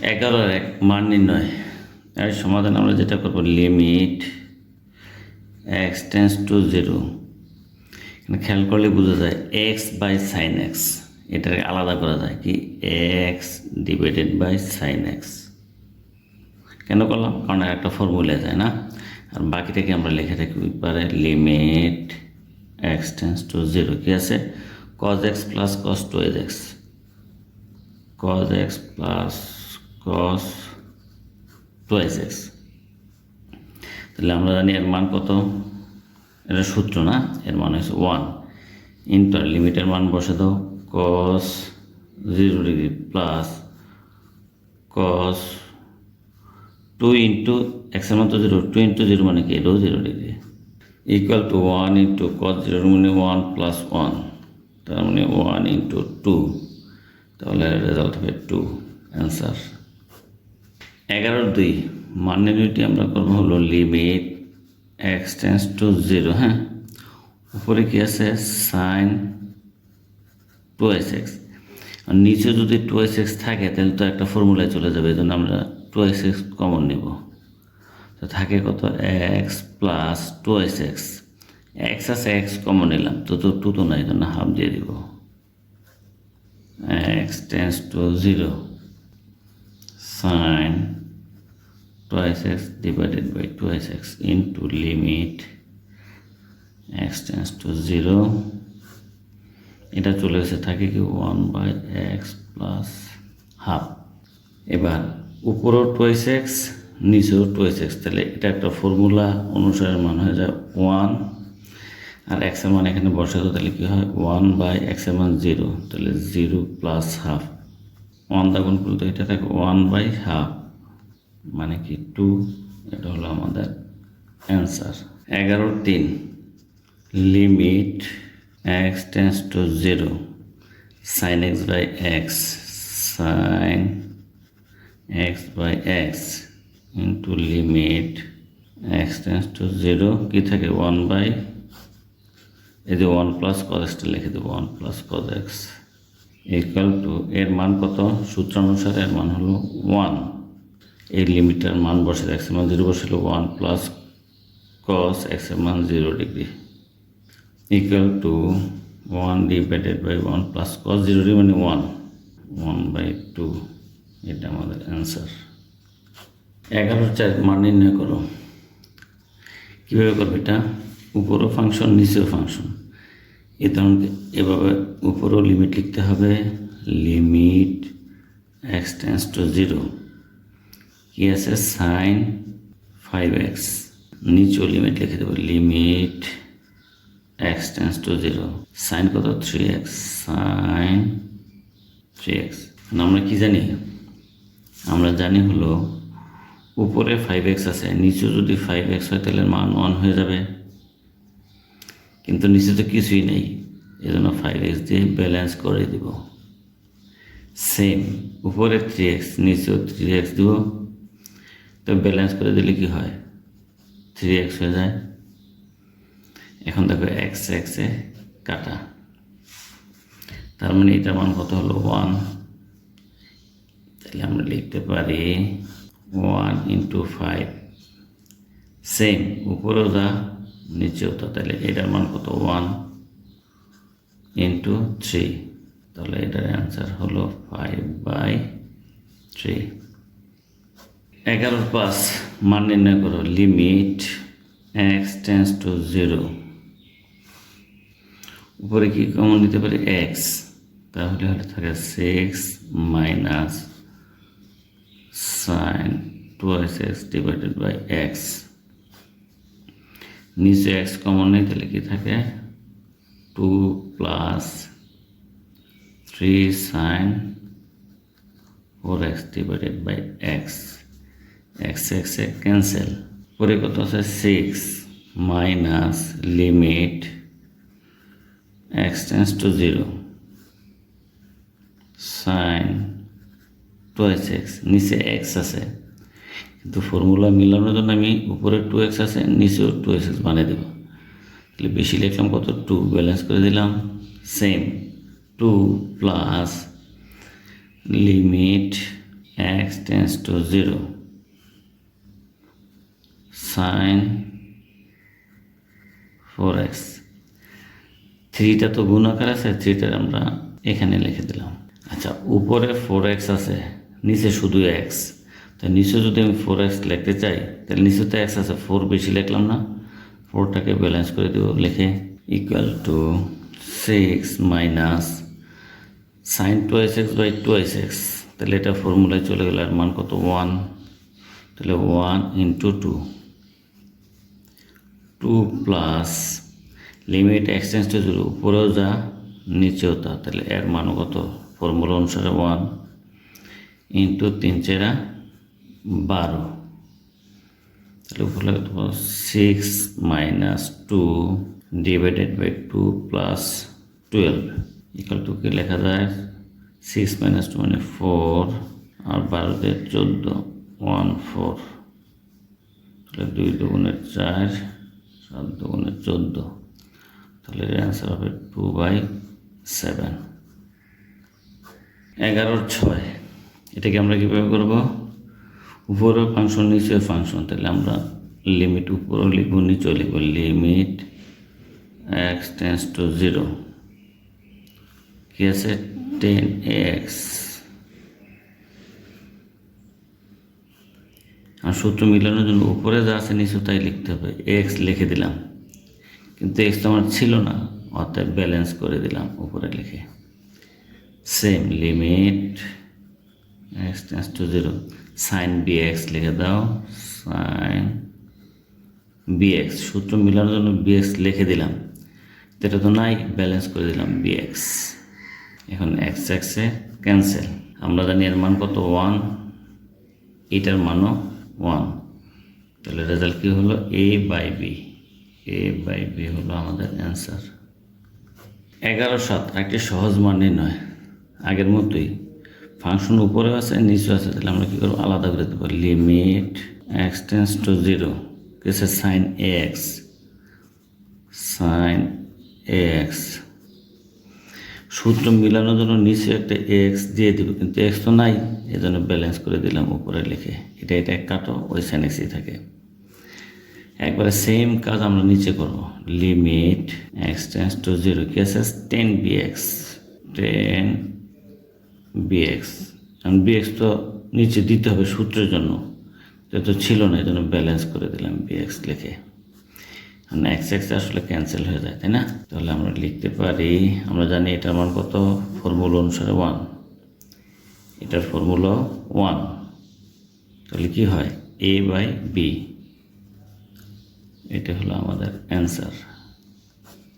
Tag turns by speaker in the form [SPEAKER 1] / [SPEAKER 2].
[SPEAKER 1] এগারোর এক মান নির্ণয়। এর সমাধান আমরা যেটা করব limit x tends to zero এখানে খেয়াল করলে বোঝা যায় এক্স বাই সাইন এক্স এটাকে আলাদা করা যায় কি? X divided by sine x কেন করলাম? কারণ একটা ফর্মুলা যায় না। আর বাকিটাকে আমরা লিখে রাখি পারে limit x tends to zero কি আছে? Cos x plus cos two x cos x plus cos twice x তাহলে আমরা জানি এর মান কত? এটা সূত্র না? এর মান হচ্ছে ওয়ান ইন্টার লিমিটের মান বসে দাও। cos zero degree plus cos two into এক্সের মান তো জিরো টু ইন্টু জিরো মানে কি? এটাও zero degree equal to one into cos zero মানে ওয়ান প্লাস ওয়ান তার মানে ওয়ান ইন্টু টু তাহলে রেজাল্ট হবে টু অ্যান্সার এগারোর দুই মান্যটি আমরা করব হলো limit x tends to zero হ্যাঁ? উপরে কি আছে? সাইন টু এস এক্স আর নিচে যদি টু এস এক্স থাকে, তাহলে তো একটা ফর্মুলায় চলে যাবে এই জন্য আমরা টু এস এক্স কমন নেব। তো থাকে কত? X plus two S x x আছে এক্স কমন নিলাম, তো তো টু তো নাই এই জন্য হাফ দিয়ে দিব। X tends to 0 sin twice x divided by twice x into limit x tends to 0 এটা চলে এসে থাকে কি one by X plus half এবার উপরেও টুয়েস এক্স নিচেও টুয়েস এক্স তাহলে এটা একটা ফর্মুলা অনুসারে মান হয়ে যায় ওয়ান আর এক্সের মান এখানে বসাতে তাহলে কী হয়? ওয়ান বাই এক্সের মান জিরো তাহলে জিরো প্লাস হাফ ওয়ান দাগুন করলে তো এটা থাকে ওয়ান বাই হাফ মানে কি টু, এটা হলো আমাদের অ্যান্সার। এগারো তিন, limit x tends to zero sine x by x sine x by x into limit x tends to zero কী থাকে ওয়ান বাই এই যে ওয়ান প্লাস কজ এক্সটা লিখে দেবো one plus cos x equal to এর মান কত? সূত্রানুসারে এর মান হলো ওয়ান এই লিমিটার মান বসে এক্সের মান জিরো বসে হলো ওয়ান প্লাস কস এক্সের মান zero degree equal to one divided by one plus cos zero degree মানে ওয়ান ওয়ান বাই টু এটা আমাদের অ্যান্সার এগারো চার মান নির্ণয় করো। কীভাবে করবে এটা? উপরও ফাংশন নিচেও ফাংশন এ ধরনের এভাবে উপরেও লিমিট লিখতে হবে। Limit x tends to zero কি আছে সাইন ফাইভ এক্স নিচেও লিমিট লিখে দেবো। Limit x tends to zero sine কত three x sine three x আমরা কি জানি? আমরা জানি হলো, উপরে ফাইভ এক্স আছে। নিচে যদি ফাইভ এক্স হয়, তাহলে মান ওয়ান হয়ে যাবে। কিন্তু নিচে তো কিছুই নেই। এই জন্য ফাইভ এক্স দিয়ে ব্যালেন্স করে দিব। সেম উপরে থ্রি এক্স নিচেও থ্রি এক্স দিব। তো ব্যালেন্স করে দিলে কি হয়? থ্রি এক্স হয়ে যায়। এখন দেখো এক্স এক্সে কাটা। তার মানে এটার মান কত হলো? ওয়ান তাহলে আমরা লিখতে পারি ওয়ান ইন্টু ফাইভ সেম উপরেও যা নিচেও তা তাহলে এটার মান কত? ওয়ান ইন্টু থ্রি তাহলে এটার অ্যান্সার হলো ফাইভ বাই থ্রি এগারোর পাঁচ, মান নির্ণয় করো। Limit x tends to zero উপরে কি কমন নিতে পারি? এক্স তাহলে হলে থাকে six minus sine two x divided by x নিচে এক্স কমন নেই, তাহলে কি থাকে? Two plus three sine four x divided by x x এক্সে ক্যান্সেল পরে কত আছে? Six minus limit x tends to zero sine twice x নিচে এক্স আছে। কিন্তু ফর্মুলা মিলানোর জন্য আমি উপরে টু এক্স আছে, নিচেও টু এক্স এক্স বানিয়ে দেবো। তাহলে বেশি লিখলাম কত? টু ব্যালেন্স করে দিলাম same two plus limit x tends to zero sine four x থ্রিটা তো গুণ আকার আছে থ্রিটা আমরা এখানে লিখে দিলাম। আচ্ছা উপরে ফোর এক্স আছে, নিচে শুধু এক্স তো নিচে যদি আমি ফোর এক্স লিখতে চাই, তাহলে নিচে তো এক্স আছে ফোর বেশি লিখলাম না। ফোরটাকে ব্যালেন্স করে দেবো, লিখে equal to six minus sine twice x by twice x তাহলে এটা ফর্মুলায় চলে গেল আর মান কত? ওয়ান তাহলে one into two two plus limit x tends to zero উপরেও যা, নিচেও তা। তাহলে এর মান কত? ফর্মুলা অনুসারে ওয়ান ইন্টু তিন চেরা বারো। তাহলে উপরে কত six minus two divided by two plus twelve equal to কি লেখা যায়? সিক্স মাইনাস টু মানে ফোর আর বারোতে চোদ্দ ওয়ান ফোর তাহলে দুই দুগুণের চার, সাত দুগুণের চোদ্দ। তাহলে অ্যান্সার হবে টু বাই সেভেন এগারোর ছয়। এটাকে আমরা কীভাবে করব? উপরে ফাংশন নিচে ফাংশন তাহলে আমরা লিমিট উপরেও লিখব, নিচেও লিখব limit x tends to zero কি আছে? টেন এক্স আর সূত্র মিলানোর জন্য উপরে যা আছে নিচে তাই লিখতে হবে। এক্স লিখে দিলাম। কিন্তু এক্স তো আমার ছিল না অর্থাৎ ব্যালেন্স করে দিলাম উপরে লিখে। Same limit x tends to zero sine B x লিখে দাও সাইন বি এক্স সূত্র মিলানোর জন্য বি এক্স লিখে দিলাম। এটা তো নাই ব্যালেন্স করে দিলাম বি এক্স এখন এক্স এক্সে ক্যান্সেল আমরা জানি এর মান কত? ওয়ান এটার মানও ওয়ান তাহলে রেজাল্ট কী হলো? A by B A by B হলো আমাদের অ্যান্সার এগারো সাত, একটি সহজ মান নির্ণয়। আগের মতোই। ফাংশন উপরে আছে, নিচে আছে, তাহলে আমরা কী করব? আলাদা করে দেবো limit x tends to zero কিসে সাইন এক্স সাইন এক্স সূত্র মিলানোর জন্য নিচে একটা এক্স দিয়ে দিব, কিন্তু এক্স তো নাই। এই জন্য ব্যালেন্স করে দিলাম উপরে লিখে। এটা এটা কাটো, ওই সাইন এক্সই থাকে। একবারে সেম কাজ আমরা নিচে করব। Limit x tends to zero কি আছে? Tan B x tan B x কারণ বি এক্স তো নিচে দিতে হবে সূত্রের জন্য। এটা তো ছিল না এই জন্য ব্যালেন্স করে দিলাম বি এক্স লিখে। মানে এক্স এক্স আসলে ক্যান্সেল হয়ে যায়, তাই না? তাহলে আমরা লিখতে পারি, আমরা জানি এটার মান কত? ফর্মুলা অনুসারে ওয়ান এটার ফর্মুলা ওয়ান তাহলে কী হয়? এ বাই বি এটা হলো আমাদের অ্যান্সার